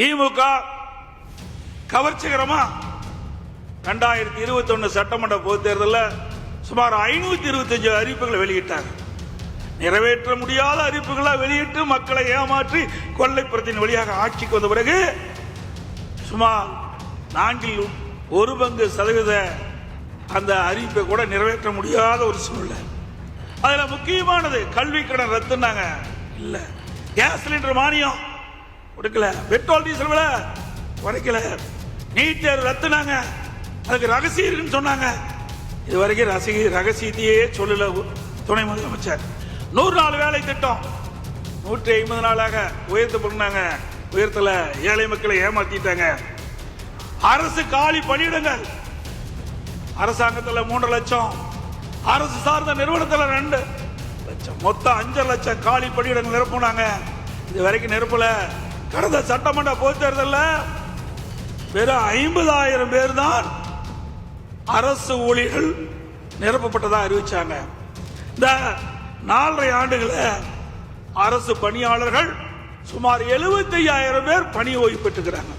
திமுக கவர்ச்சிகரமா ரெண்டாயிரத்தி இருபத்தி ஒன்னு சட்டமன்ற பொது தேர்தலில் சுமார் ஐநூத்தி இருபத்தஞ்சு அறிவிப்புகளை வெளியிட்டாங்க. நிறைவேற்ற முடியாத அறிவிப்புகளை வெளியிட்டு மக்களை ஏமாற்றி கொள்ளைப்புறத்தின் வழியாக ஆட்சிக்கு வந்த பிறகு சுமார் நான்கில் ஒரு பங்கு சதவீத அந்த அறிவிப்பை கூட நிறைவேற்ற முடியாத ஒரு சூழ்நிலை. அதில் முக்கியமானது கல்வி கடன் ரத்துனாங்க இல்லை. கேஸ் சிலிண்டர் மானியம். கொடுக்கல. பெட்ரோல் டீசல் விலை குறைக்கல. நீட் தேர்வு ரத்துனாங்க. அதுக்கு ரகசியம் இருக்குன்னு சொன்னாங்க. இது வரைக்கும் ரசிக ரகசியத்தையே சொல்லல துணை முதலமைச்சர். நூறு நாள் வேலை திட்டம். நூற்றி ஐம்பது நாளாக உயர்த்த பண்ணாங்க உயர்த்தல ஏழை மக்களை ஏமாத்திட்டாங்க. அரசு காலி பணியிடங்கள். அரசாங்கத்தில் மூன்று லட்சம். அரசு சார்ந்த நிறுவனத்தில் ரெண்டு லட்சம். மொத்தம் அஞ்சு லட்சம் காலி பணியிடங்கள் நிரப்புனாங்க. இது வரைக்கும் நிரப்பலை. கடந்த சட்டமன்ற பொதுத் தேர்தலில் வெறும் ஐம்பதாயிரம் பேர் தான் அரசு ஊழியர்கள் நிரப்பப்பட்டதாக அறிவிச்சாங்க. இந்த நாலரை ஆண்டுகளில் அரசு பணியாளர்கள் சுமார் 75000 பேர் பணி ஓய்வு பெற்றுக்கிறாங்க.